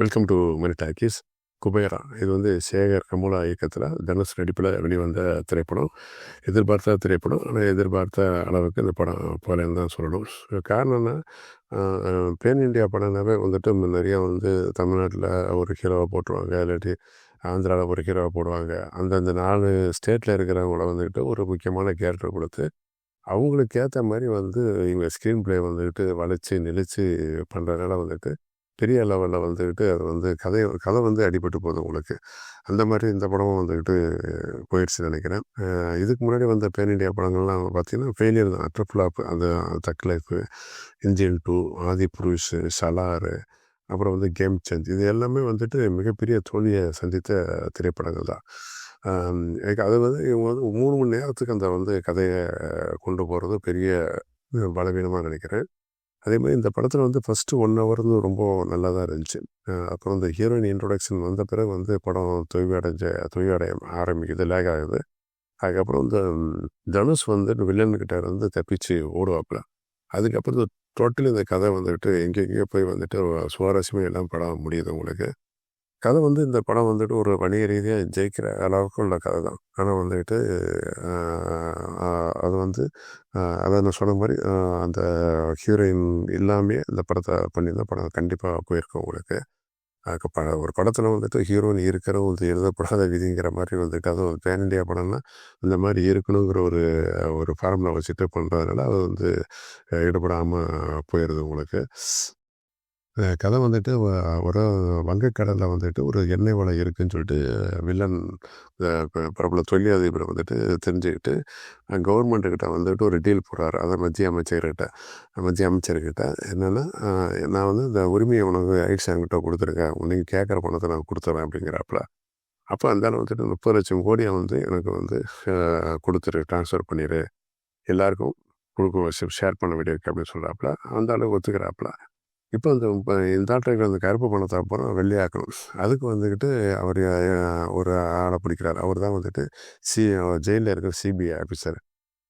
Welcome to many talkies Kubera. இது வந்து சேகர் கமுலா இயக்கத்தில் தனுஷ் நடிப்பில் வெளிவந்த திரைப்படம். எதிர்பார்த்த திரைப்படம் ஆனால் எதிர்பார்த்த அளவுக்கு இந்த படம் போலேன்னு தான் சொல்லணும். காரணம் பேன் இண்டியா படம்னாவே வந்துட்டு நிறையா வந்து தமிழ்நாட்டில் ஒரு ஹீரோவை போட்டுருவாங்க. இல்லாட்டி ஆந்திராவில் ஒரு ஹீரோவை போடுவாங்க. அந்தந்த நாலு ஸ்டேட்டில் இருக்கிறவங்கள வந்துக்கிட்டு ஒரு முக்கியமான கேரக்டர் கொடுத்து அவங்களுக்கு ஏற்ற மாதிரி வந்து இவங்க ஸ்க்ரீன் ப்ளே வந்துக்கிட்டு வளைச்சி நெளிச்சு பண்ணுறதுனால வந்துட்டு பெரிய லெவலில் வந்துக்கிட்டு அது வந்து கதை கதை வந்து அடிபட்டு போகுது உங்களுக்கு. அந்த மாதிரி இந்த படமும் வந்துக்கிட்டு போயிடுச்சு நினைக்கிறேன். இதுக்கு முன்னாடி வந்த பேன் இண்டியா படங்கள்லாம் பார்த்தீங்கன்னா ஃபெயிலியர் தான். அட்ரஃப்ளாப் அந்த thug life Indian two Adipurush Salaar அப்புறம் வந்து கேம் சேஞ்ச் இது எல்லாமே வந்துட்டு மிகப்பெரிய தோல்வியை சந்தித்த திரைப்படங்கள் தான். அது வந்து இவங்க வந்து மூணு மணி நேரத்துக்கு அந்த வந்து கதையை கொண்டு போகிறது பெரிய பலவீனமாக நினைக்கிறேன். அதே மாதிரி இந்த படத்தில் வந்து ஃபஸ்ட்டு ஒன் ஹவர் வந்து ரொம்ப நல்லா தான் இருந்துச்சு அப்புறம் இந்த ஹீரோயின் இன்ட்ரொடக்ஷன் வந்த பிறகு வந்து படம் தொய்வு அடைஞ்ச தொய்வு அடைய ஆரம்பிக்குது லேக் ஆகுது. அதுக்கப்புறம் இந்த தனுஷ் வந்து வில்லன்கிட்ட இருந்து தப்பிச்சு ஓடுவாப்புல. அதுக்கப்புறம் டோட்டலி இந்த கதை வந்துட்டு எங்கெங்கேயோ போய் வந்துட்டு சுவாரஸ்யமாக எல்லாம் படம் முடியுது உங்களுக்கு. கதை வந்து இந்த படம் வந்துட்டு ஒரு வணிக ரீதியாக ஜெயிக்கிற அளவுக்கு உள்ள கதை தான். ஆனால் வந்துட்டு அது வந்து அதை நான் சொன்ன மாதிரி அந்த ஹீரோயின் இல்லாமே இந்த படத்தை பண்ணியிருந்தால் படம் கண்டிப்பாக போயிருக்கோம் உங்களுக்கு. அதுக்கு ஒரு படத்தில் வந்துட்டு ஹீரோயின் இருக்கிற ஒரு எழுதப்படாத விதிங்கிற மாதிரி வந்துட்டு அதுவும் ஒரு பேன் இண்டியா படம்னா இந்த மாதிரி இருக்கணுங்கிற ஒரு ஒரு ஃபார்முலா வச்சுட்டு பண்ணுறதுனால அது வந்து ஈடுபடாமல் போயிடுது உங்களுக்கு. கதை வந்துட்டு ஒரு வங்கக்கடலில் வந்துட்டு ஒரு எண்ணெய் வலை இருக்குதுன்னு சொல்லிட்டு வில்லன் பிரபல தொழிலதிபர் வந்துட்டு தெரிஞ்சுக்கிட்டு கவர்மெண்ட்டுக்கிட்ட வந்துட்டு ஒரு டீல் போடுறாரு. அதை மத்திய அமைச்சர்கிட்ட மத்திய அமைச்சர்கிட்ட. என்னென்னா நான் வந்து இந்த உரிமையை உனக்கு ஐட்ஸ் என்கிட்ட கொடுத்துருக்கேன். நீங்கள் கேட்குற பணத்தை நான் கொடுத்துறேன் அப்படிங்கிறாப்புல. அப்போ அந்தாலும் வந்துட்டு முப்பது லட்சம் கோடியை வந்து எனக்கு வந்து கொடுத்துரு ட்ரான்ஸ்ஃபர் பண்ணிடு எல்லாருக்கும் கொடுக்க ஷேர் பண்ண வேண்டியிருக்கு அப்படின்னு சொல்கிறாப்புல அந்த அளவுக்கு ஒத்துக்கிறாப்புல. இப்போ அந்த இந்த ஆட்டைகள் அந்த கருப்பு பணத்தை அப்புறம் வெள்ளையாக்கணும். அதுக்கு வந்துக்கிட்டு அவர் ஒரு ஆளை பிடிக்கிறார். அவர் தான் வந்துட்டு சி ஜெயிலில் இருக்கிற சிபிஐ ஆஃபீஸர்.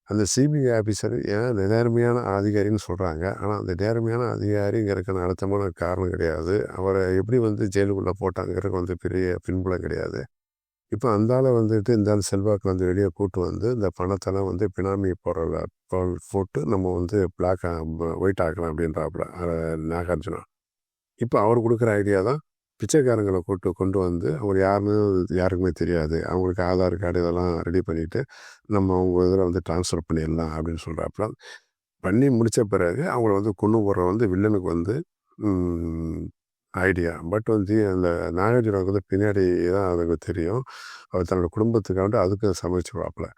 அந்த சிபிஐ ஆஃபீஸர் ஏன் நேர்மையான அதிகாரின்னு சொல்கிறாங்க ஆனால் அந்த நேர்மையான அதிகாரிங்கிறதுக்கான அழுத்தமான காரணம் கிடையாது. அவரை எப்படி வந்து ஜெயிலுக்குள்ளே போட்டாங்கிறதுக்கு வந்து பெரிய பின்புலம் கிடையாது. இப்போ அந்தால வந்துட்டு இந்த செல்வாக்கு வந்து வெளியே கூட்டு வந்து இந்த பணத்தெல்லாம் வந்து பினாமி போடுற போட்டு நம்ம வந்து பிளாக் ஒயிட் ஆக்கலாம் அப்படின்றாப்புல நாகார்ஜுனா. இப்போ அவர் கொடுக்குற ஐடியா தான் பிச்சைக்காரங்களை கூட்டு கொண்டு வந்து அவங்க யாருன்னு யாருக்குமே தெரியாது. அவங்களுக்கு ஆதார் கார்டு இதெல்லாம் ரெடி பண்ணிவிட்டு நம்ம அவங்க இதில் வந்து ட்ரான்ஸ்ஃபர் பண்ணிடலாம் அப்படின்னு சொல்கிறாப்புல பண்ணி முடித்த பிறகு அவங்கள வந்து கொண்டு போகிற வந்து வில்லனுக்கு வந்து ஐடியா. பட் வந்து அந்த நாகார்ஜுனாவுக்கு வந்து பின்னாடி தான் அதுக்கு தெரியும். அவர் தன்னோட குடும்பத்துக்காக அதுக்கு சமைச்சிருவாப்புல.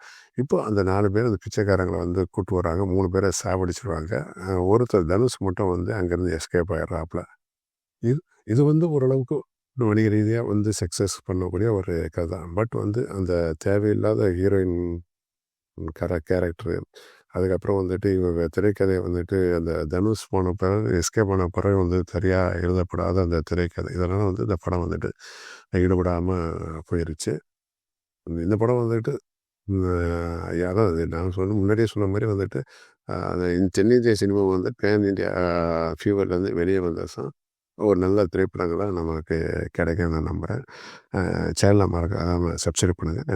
இப்போ அந்த நாலு பேர் அந்த பிச்சைக்காரங்களை வந்து கூட்டு வராங்க. மூணு பேரை சாவடிச்சிடுவாங்க ஒருத்தர் தனுஷ் மட்டும் வந்து அங்கேருந்து எஸ்கேப் ஆகிடுறாப்புல இது இது வந்து ஓரளவுக்கு வணிக ரீதியாக வந்து சக்ஸஸ் பண்ணக்கூடிய ஒரு கதை தான். பட் வந்து அந்த தேவையில்லாத ஹீரோயின் கர கேரக்டரு அதுக்கப்புறம் வந்துட்டு இவங்க திரைக்கதையை வந்துட்டு அந்த தனுஷ் போன பிறகு எஸ்கே போன பிறகு வந்து சரியாக எழுதப்படாத அந்த திரைக்கதை. இதனால் வந்து இந்த படம் வந்துட்டு ஈடுபடாமல் போயிருச்சு. இந்த படம் வந்துட்டு அதாவது நான் சொன்ன முன்னாடியே சொன்ன மாதிரி வந்துட்டு அந்த தென்னிந்திய சினிமா வந்து பேன் இந்தியா ஃபீவர்லேருந்து வெளியே வந்தது ஒரு நல்ல திரைப்படங்களாக நமக்கு கிடைக்கும் நான் நம்புகிறேன் சேனலை மறக்காமல் சப்ஸ்கிரைப் பண்ணுங்கள்